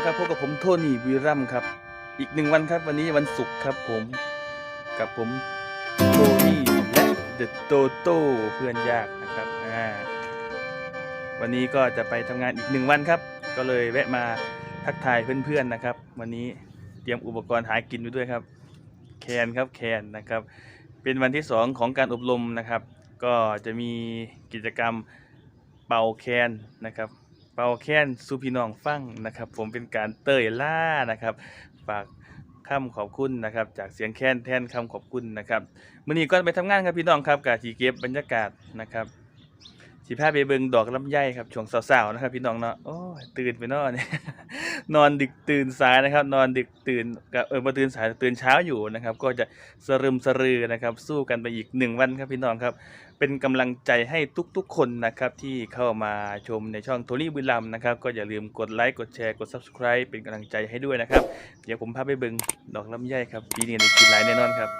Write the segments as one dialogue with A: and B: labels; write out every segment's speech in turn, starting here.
A: องครับพบกับผมโทนี่วีรัมครับ อีกหนึ่งวันครับวันนี้วันศุกร์ครับผมกับผมโทนี่และเดอะโตโต้เพื่อนยากนะครับอ่าวันนี้ก็จะไปทำงานอีกหนึ่งวันครับ ก็เลยแวะมาทักทายเพื่อนๆนะครับ วันนี้เตรียมอุปกรณ์หากินไปด้วยครับ แคนครับแคนนะครับ เป็นวันที่สองของการอบรมนะครับ ก็จะมีกิจกรรมเป่าแคนนะครับ ป่าแค้นสุพี่น้องฟังนะครับ ผมเป็นการเตยล่านะครับฝากคำขอบคุณนะครับ จากเสียงแค้นแทนคำขอบคุณนะครับมื้อนี้ก็ไปทำงานครับพี่น้องครับกะสีเก็บบรรยากาศนะครับ สีผ้าไปเบิงดอกลำไยครับช่วงสาวๆนะครับ พี่น้องเนาะโอ้ยตื่นไปนอนเนี่ยนอนดึกตื่นสายนะครับ นอนดึกตื่นกับเออมาตื่นสายตื่นเช้าอยู่นะครับ ก็จะสรึมสรือนะครับ สู้กันไปอีกหนึ่งวันครับพี่น้องครับ เป็นกำลังใจให้ทุกๆคนนะครับที่เข้ามาชมในช่องโทนี่บุญลำนะครับ ก็อย่าลืมกดไลค์กดแชร์กด subscribe เป็นกำลังใจให้ด้วยนะครับ เดี๋ยวผมพาไปเบิงดอกลำไยครับปีนี้ในกินหลายแน่นอนครับ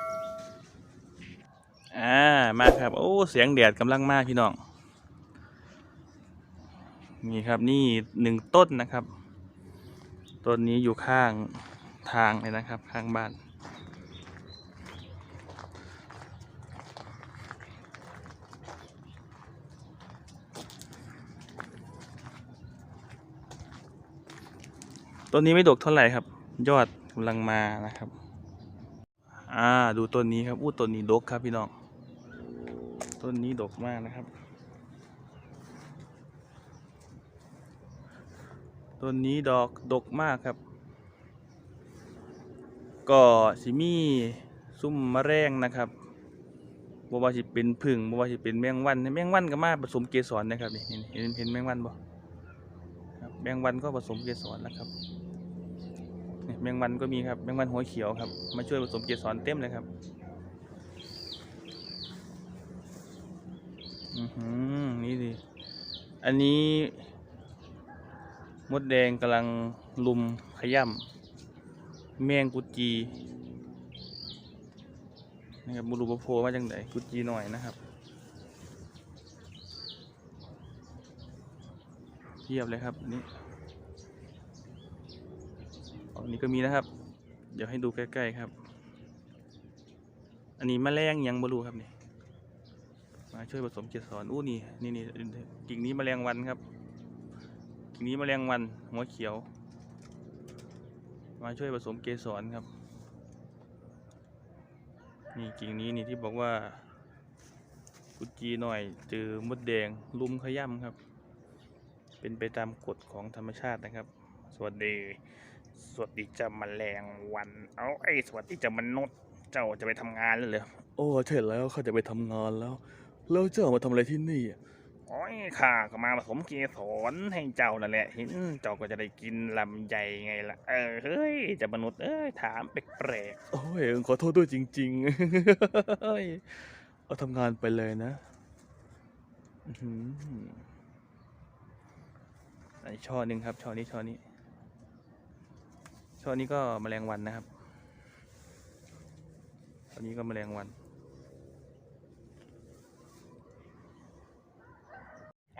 A: อ่ามาครับโอ้เสียงแดดกำลังมากพี่น้อง นี่ครับนี่หนึ่งต้นนะครับ ต้นนี้อยู่ข้างทางเลยนะครับ ข้างบ้าน ต้นนี้ไม่ดกเท่าไหร่ครับ ยอดกำลังมานะครับ อ่าดูต้นนี้ครับอู้ต้นนี้ดกครับพี่น้อง ต้นนี้ดกมากนะครับ ต้นนี้ดอกดกมากครับ ก็สิมีซุ่มมะแรงนะครับบ่ว่าสิเป็นผึ่งบ่ว่าสิเป็นแมงวันแมงวันก็มาผสมเกสรนะครับนี่เห็นเห็นแมงวันบ่แมงวันก็ผสมเกสรนะครับแมงวันก็มีครับแมงวันหัวเขียวครับ มาช่วยผสมเกสรเต็มเลยครับอือหือนี่ดิอันนี้ มดแดงกำลังลุมขย่ำแมงกุจีนะครับบุรุษโผล่มาจังไดกุจีหน่อยนะครับเทียบเลยครับนี่อันนี้ก็มีนะครับ เดี๋ยวให้ดูใกล้ๆครับ อันนี้แมลงยังบรูครับนี่มาช่วยผสมเกสรอู้นี่นี่นี่กิ่งนี้แมลงวันครับ นี้แมลงวันหัวเขียว มาช่วยผสมเกสรครับ นี่กิ่งนี้นี่ที่บอกว่ากุจีหน่อยเจอมดแดงลุมขย่ำครับ เป็นไปตามกฎของธรรมชาตินะครับ สวัสดี สวัสดีจะมแมลงวัน เอาไอ้สวัสดีจะมนุษย์ เจ้าจะไปทำงานแล้วเหรอโอ้ใช่แล้วเขาจะไปทำงานแล้ว แล้วเจ้ามาทำอะไรที่นี่ อะโอ้ยข้าก็มาผสมเกสรให้เจ้านั่นแหละเห็นเจ้าก็จะได้กินลำไยไงล่ะ เออเฮ้ยจะมนุษย์เอ้ยถามแปลกๆโอ้ยขอโทษด้วยจริง ๆ เฮ้ยเอาทำงานไปเลยนะอันนี้ช่อหนึ่งครับ ช่อนี้ช่อนี้ ช่อนี้ก็แมลงวันนะครับช่อนี้ก็แมลงวัน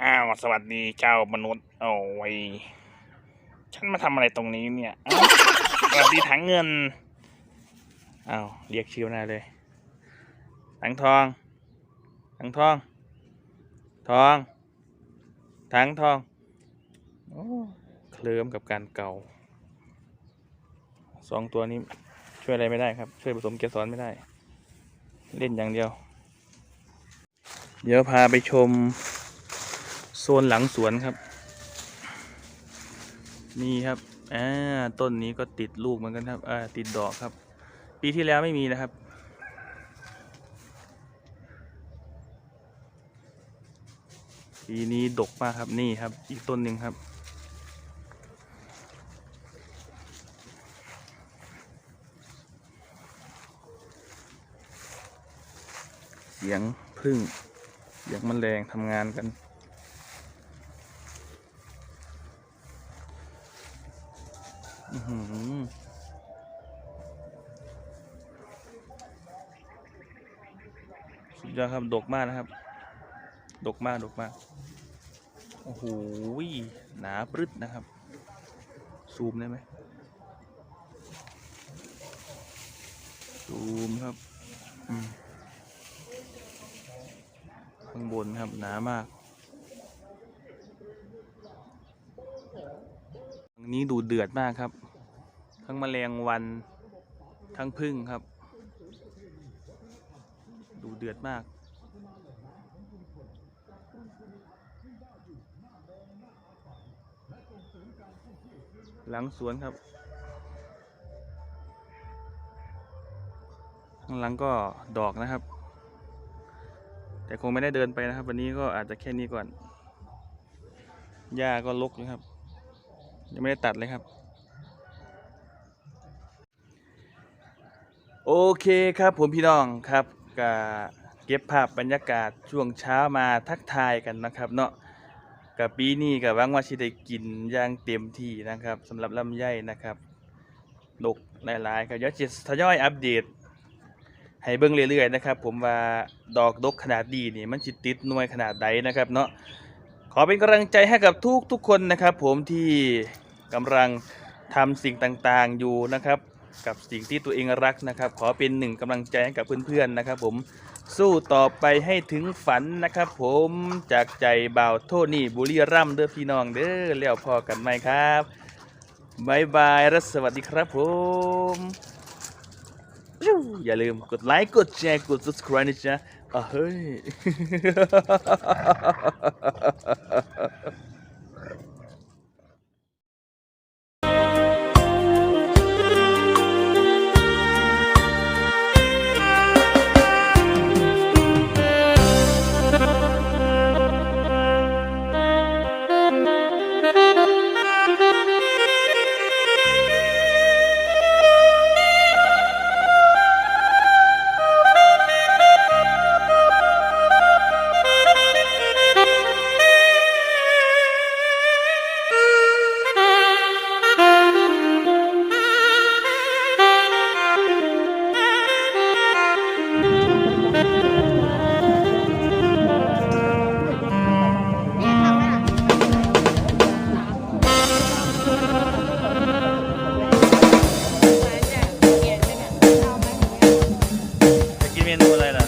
A: อ้าว สวัสดีเจ้ามนุษย์ โอ้ยฉันมาทำอะไรตรงนี้เนี่ยสวัสดีถังเงินอ้าวเรียกชื่อมาเลยถังทองถังทอง ทองถังทองโอ้เคลิ้มกับการเก่าสองตัวนี้ช่วยอะไรไม่ได้ครับ ช่วยผสมเกสรไม่ได้ เล่นอย่างเดียว เดี๋ยวพาไปชม โซนหลังสวนครับ นี่ครับอ่าต้นนี้ก็ติดลูกเหมือนกันครับอ่าติดดอกครับ ปีที่แล้วไม่มีนะครับ ปีนี้ดกมากครับนี่ครับ อีกต้นหนึ่งครับ เสียงพึ่งเสียงแมลงทำงานกัน สุดยอดครับ ดกมากนะครับ ดกมาก ดกมาก โอ้โห หนาปรึดนะครับ ซูมได้ไหมซูมครับ ข้างบนครับ หนามากอันนี้ดูเดือดมากครับ ทั้งแมลงวันทั้งพึ่งครับ ดูเดือดมาก หลังสวนครับข้างหลังก็ดอกนะครับ แต่คงไม่ได้เดินไปนะครับ วันนี้ก็อาจจะแค่นี้ก่อนหญ้าก็รกนะครับ ยังไม่ได้ตัดเลยครับ โอเคครับผมพี่น้องครับก็เก็บภาพบรรยากาศช่วงเช้ามาทักทายกันนะครับเนาะกับปีนี้กับวังว่าสิได้กินอย่างเต็มที่นะครับสำหรับลำไยนะครับดกหลายๆครับเดี๋ยวจะทยอยอัปเดต ให้เบิ่งเรื่อยๆนะครับ ผมว่าดอกดกขนาดดีนี่มันสิตติดหน่วยขนาดใดนะครับเนาะขอเป็นกำลังใจให้กับทุกทุกๆคนนะครับ ผมที่กำลังทำสิ่งต่างๆอยู่นะครับ กับสิ่งที่ตัวเองรักนะครับ ขอเป็นหนึ่งกำลังใจให้กับเพื่อนๆนะครับ ผมสู้ต่อไปให้ถึงฝันนะครับ ผมจากใจบ่าวโทนี่บุรีรัมย์เด้อพี่น้องเด้อแล้วพอกันไหมครับบายบายและสวัสดีครับผมอย่าลืมกดไลค์กดแชร์กด subscribe นะจ๊ะอะเฮ้ย ดูเล的